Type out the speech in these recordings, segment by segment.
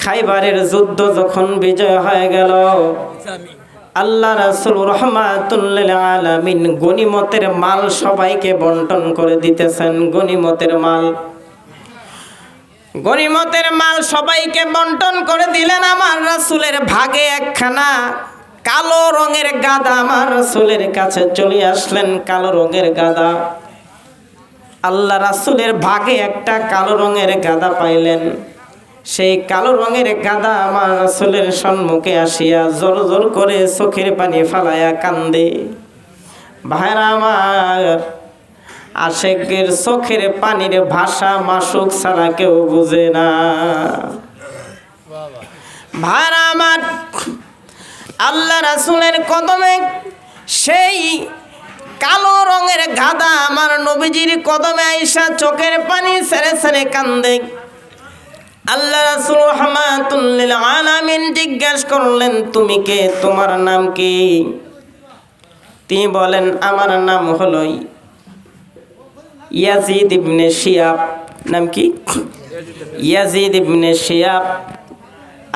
খাইবারের যুদ্ধ যখন বিজয় হয়ে গেল, আল্লাহ রাসুল রহমাতুল্লিল আলামিন গনিমতের মাল সবাইকে বন্টন করে দিতেছেন, গনিমতের মাল। গনিমতের মাল সবাইকে বন্টন করে দিলেন আমার রাসুলের ভাগে একখানা কালো রঙের গাদা আমার রাসুলের কাছে চলে আসলেন, কালো রঙের গাদা। আল্লাহ রাসুলের ভাগে একটা কালো রঙের গাদা পাইলেন। সেই কালো রঙের গাদা আমার রাসুলের সম্মুখে আসিয়া জোর জোর করে চোখের পানি ফালাইয়া কান্দে। ভাইরা আমার, আশেকের চোখের পানির ভাষা মাসুক ছাড়া কেউ বুঝে না। ভাইরা আমার, আল্লাহ রাসুলের কদমে সেই কালো রঙের গাদা আমার নবীজির কদমে আইসা চোখের পানি ছেড়ে ছেড়ে কান্দে। আল্লাহ রাসুল রহমাতুল্লিল আলামিন জিজ্ঞাসা করলেন, তুমি কে? তোমার নাম কি? তিনি বলেন, আমার নাম হলো ইয়াজিদ ইবনে শিয়াব। নাম কি? ইয়াজিদ ইবনে শিয়াব।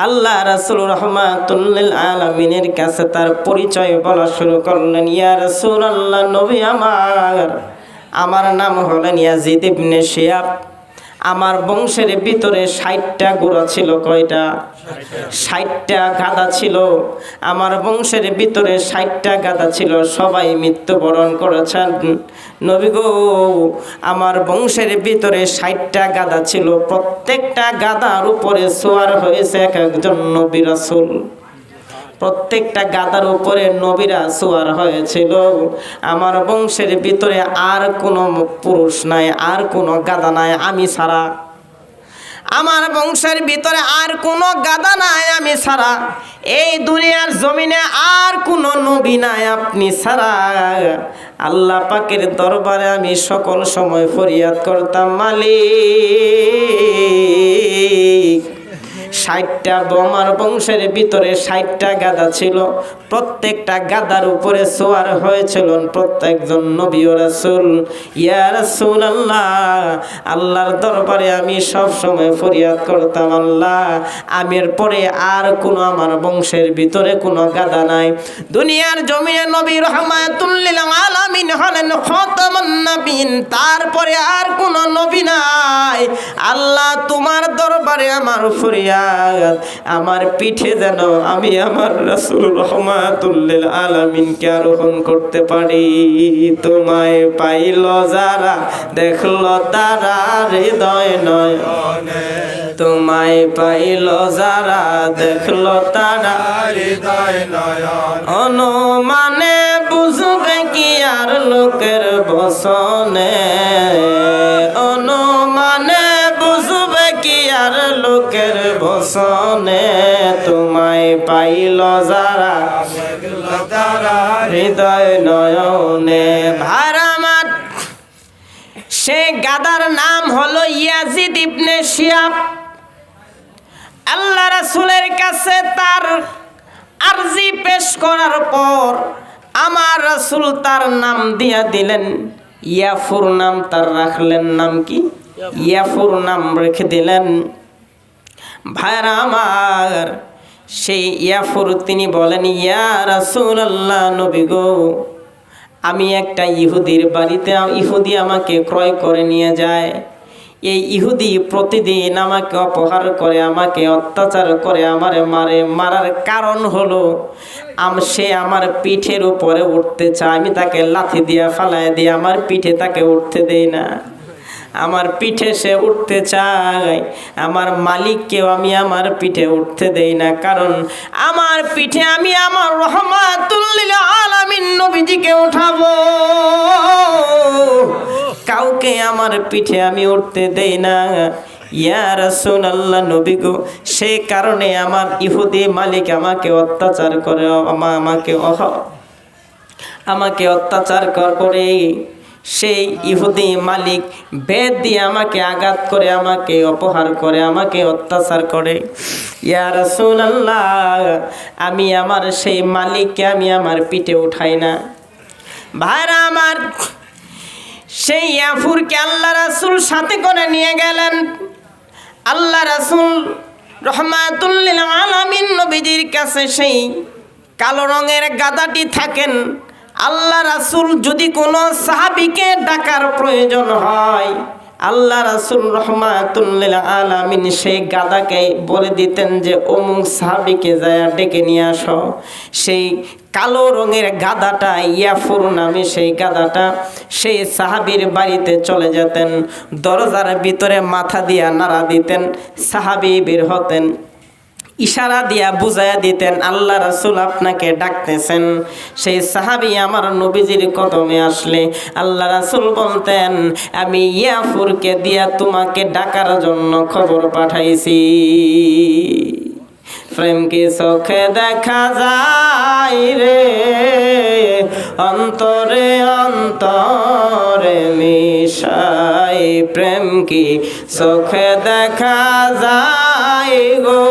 আল্লাহ রাসুল রহমাতুল্লিল আলমিনের কাছে তার পরিচয় বলা শুরু করলেন, ইয়া রাসুল আল্লাহ নবী আমার। আমার নাম হলেন ইয়াজিদ ইবনে শিয়াব। আমার বংশের ভিতরে ষাটটা গোড়া ছিল, কয়টা? ষাটটা গাদা ছিল। আমার বংশের ভিতরে ষাটটা গাদা ছিল, সবাই মৃত্যুবরণ করেছেন। নবী গো, আমার বংশের ভিতরে ষাটটা গাদা ছিল, প্রত্যেকটা গাদার উপরে সোয়ার হয়েছে এক একজন নবী রাসূল। প্রত্যেকটা গাদার উপরে নবীরা সোয়ার হয়েছিল। আমার বংশের ভিতরে আর কোনো পুরুষ নাই, আর কোনো গাদা নাই, আমি ছাড়া। আমার বংশের ভিতরে আর কোনো গাদা নাই, আমি ছাড়া। এই দুনিয়ার জমিনে আর কোনো নবী নাই, আপনি ছাড়া। আল্লাহ পাকের দরবারে আমি সকল সময় ফরিয়াদ করতাম, মালিক। ষাটটা বোমার বংশের ভিতরে ষাটটা গাদা ছিল। প্রত্যেকটা গাদার উপরে সোয়ার হয়েছিল প্রত্যেকজন নবী ও রাসুল। ইয়া রাসুল আল্লাহ আল্লাহর দরবারে আমি সব সময় ফরিয়াদ করতাম, আল্লাহ, আমের পরে আর কোনো আমার বংশের ভিতরে কোনো গাদা নাই। দুনিয়ার জমিনে নবী রহমাতুল্লিল আলামিন হলেন খতমান নবীন, তারপরে আর কোনো নবী নাই। আল্লাহ, তোমার দরবারে আমার ফরিয়াদ আমার পিঠে যেন আমি আমার রাসূল রহমাতুল্লিল আলামিনকে আরোহণ করতে পারি। তোমায় পাইল যারা, দেখল তারা হৃদয় নয়। তোমায় পাইল যারা, দেখল তারা হৃদয় নয়ন অনুমানে বুঝবে কি আর লোকের বসনে? লোকের বসনে তোমায় পাইল যারা। তারা হৃদয় নয়নে ভারামাত সে গাদার নাম হলো ইয়াজিদ ইবনে শিয়াব। আল্লাহ রাসূলের কাছে তার আরজি পেশ করার পর আমার রাসূল তার নাম দিয়া দিলেন। ইয়াফুর নাম তার রাখলেন নাম কি? ইয়াফুর নাম রেখে দিলেন। ভাইরা আমার, সেই ইয়াফুর তিনি বলেন, ইয়া রাসূলুল্লাহ নবী গো, আমি একটা ইহুদির বাড়িতে ইহুদি আমাকে ক্রয় করে নিয়ে যায়। এই ইহুদি প্রতিদিন আমাকে অপহার করে, আমাকে অত্যাচার করে, আমারে মারে। মারার কারণ হলো, আম, সে আমার পিঠের উপরে উঠতে চায়। আমি তাকে লাথি দিয়া ফালায় দিয়ে আমার পিঠে তাকে উঠতে দেই না। আমার পিঠে সে উঠতে চায়। আমার মালিককেও আমি আমার পিঠে উঠতে দেই না, কারণ আমার পিঠে আমি আমার রহমাতুল্লিল আলামিন নবীজিকে উঠাবো। কাউকে আমার পিঠে আমি উঠতে দেই না। ইয়া রাসূল আল্লাহ নবী গো সেই কারণে আমার ইহুদি মালিক আমাকে অত্যাচার করে আমাকে আমাকে অত্যাচার করে। সেই ইহুদি মালিক বেদ দিয়ে আমাকে আঘাত করে, আমাকে অপহার করে, আমাকে অত্যাচার করে। ইয়া রাসূলুল্লাহ, আমি আমার সেই মালিককে আমি আমার পিঠে উঠাই না। ভাইরা আমার, সেই ইয়াফুরকে আল্লাহ রাসূল সাথে করে নিয়ে গেলেন। আল্লাহ রাসূল রহমাতুল্লিল আলামিন নবীজির কাছে সেই কালো রঙের গাদাটি থাকেন। আল্লাহ রাসূল যদি কোনো সাহাবিকে ডাকার প্রয়োজন হয়, আল্লাহ রাসূল রহমাতুল্লিল সেই গাদাকে বলে দিতেন যে অমুক সাহাবিকে যায় ডেকে নিয়ে আসো। সেই কালো রঙের গাদাটা, ইয়াফুর নামে সেই গাদাটা সেই সাহাবীর বাড়িতে চলে যেতেন। দরজার ভিতরে মাথা দিয়া নাড়া দিতেন, সাহাবী বের হতেন। ইশারা দিয়া বুঝাইয়া দিতেন, আল্লাহ রাসুল আপনাকে ডাকতেছেন। সেই সাহাবি আমার নবীজির কদমে আসলে, আল্লাহ রাসুল বলতেন, আমি ইয়াফুরকে দিয়া তোমাকে ডাকার জন্য খবর পাঠাইছি। প্রেম কি চোখে দেখা যায় রে। অন্তরে অন্তরে মিশাই প্রেম কি চোখে দেখা যায় গো।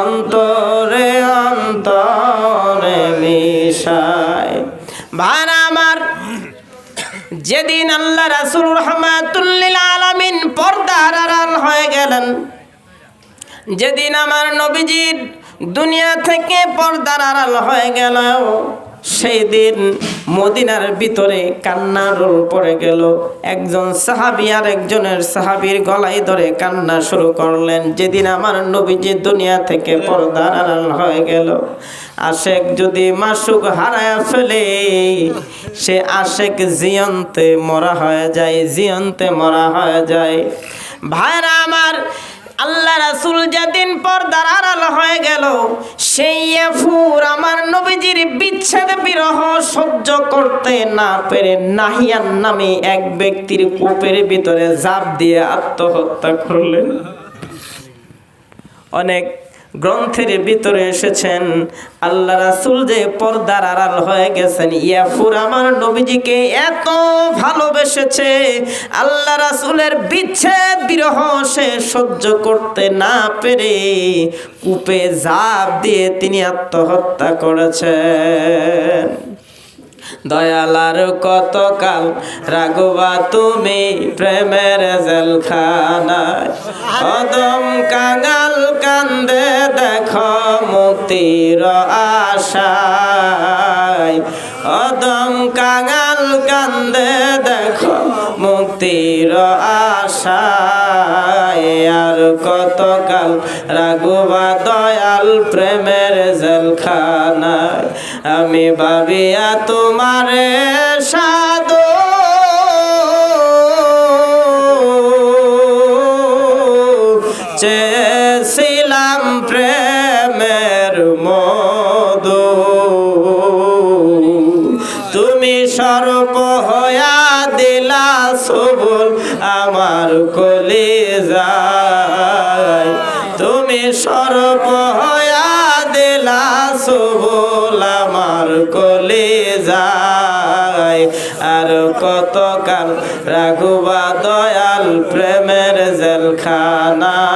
অন্তরে অন্তরে মিশাই। ভার আমার, যেদিন আল্লাহ রাসুল রহমাতুল্লিল আলামিন পর্দার আড়াল হয়ে গেলেন যেদিন আমার নবীজির দুনিয়া থেকে পর্দার আড়াল হয়ে গেল সেই দিন মদিনার ভিতরে কান্না রোল পড়ে গেল। একজন সাহাবি আর একজনের সাহাবির গলায় ধরে কান্না শুরু করলেন। যেদিন আমার নবীজি দুনিয়া থেকে পর্দার আড়াল হয়ে গেল, আশেক যদি মাসুক হারায় ফেলে, সে আশেক জিয়ন্তে মরা হয়ে যায়, জিয়ন্তে মরা হয়ে যায়। ভাইরা আমার আল্লাহ রাসুল যেদিন পর্দার আড়াল হয়ে গেল, সেই ফুর আমার নবীজির বিচ্ছেদ বিরহ সহ্য করতে না পেরে নাহিয়ান নামে এক ব্যক্তির কূপের ভিতরে জাপ দিয়ে আত্মহত্যা করলেন। অনেক গ্রন্থের ভিতরে এসেছেন, আল্লাহ রাসুল যে পর্দার আড়াল হয়ে গেছেন ইয়াফুর আমার নবীজিকে এত ভালোবেসেছে, আল্লাহ রাসুলের বিচ্ছেদ বিরহ সে সহ্য করতে না পেরে কূপে জাপ দিয়ে তিনি আত্মহত্যা করেছেন। দয়ালার কতকাল রাগবা তুমি প্রেমের জেলখানায়? কদম কাঙাল কান্দে দেখো মুক্তির আশায়। অদম কাঙাল কান্দে দেখো মুক্তির আশায়। আর কতকাল রাগুবা দয়াল প্রেমের জেলখানায়? আমি ভাবিয়া তোমারে সাধু। চেয়েছিলাম প্রেমের মধু। তুমি সর্ব হয়া দিলা সবুল আমার কলে যায় তুমি সর্ব হয়া দিলা সবুল আমার কলে যায়। আর কতকাল রাঘুবা দয়াল প্রেমের জেলখানায়?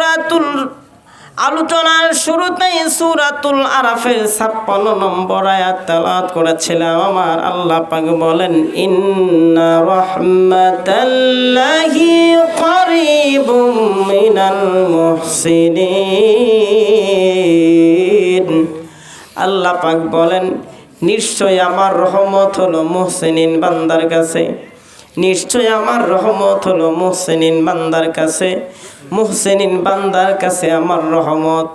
সৌরাতুল আলোচনার শুরুতেই সুরাতুল আরাফের ছাপ্পান্ন নম্বর আয়াত করেছিলাম। আমার আল্লাহ পাক বলেন, ইন্না রাহমাতাল্লাহি করিবুম মিনাল মুহসিনিন। আল্লাহ পাক বলেন নিশ্চয় আমার রহমত হলো মুহসিনিন বান্দার কাছে। নিশ্চয় আমার রহমত হলো মুহসিনিন বান্দার কাছে, মুহসিনিন বান্দার কাছে আমার রহমত।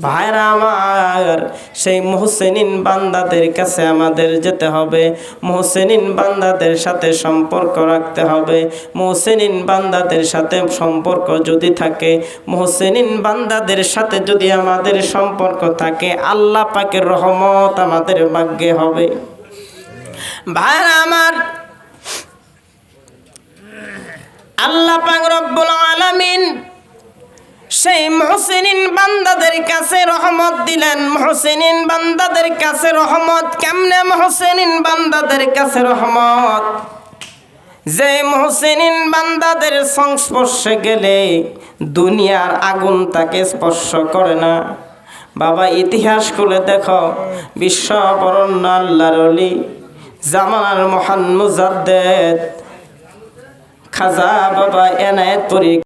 ভাইরা আমার, সেই মুহসিনিন বান্দাদের কাছে আমাদের যেতে হবে, মুহসিনিন বান্দাদের সাথে সম্পর্ক রাখতে হবে। মুহসিনিন বান্দাদের সাথে সম্পর্ক যদি থাকে, মুহসিনিন বান্দাদের সাথে যদি আমাদের সম্পর্ক থাকে, আল্লাহ পাকের রহমত আমাদের ভাগ্যে হবে। ভাইরা আমার আল্লাহ পাক রব্বুল আলামিন সেই মহসিনিন বান্দাদের কাছে রহমত দিলেন। মহসিনিন বান্দাদের কাছে রহমত, কেমনে মহসিনিন বান্দাদের কাছে রহমত? যে মহসিনিন বান্দাদের সংস্পর্শে গেলে দুনিয়ার আগুন তাকে স্পর্শ করে না। বাবা, ইতিহাস খুলে দেখো। বিশ্ব বরণ্য আল্লাহর জামানার মহান মুজাদ্দেদ খাজা বাবা এনায়েত পরি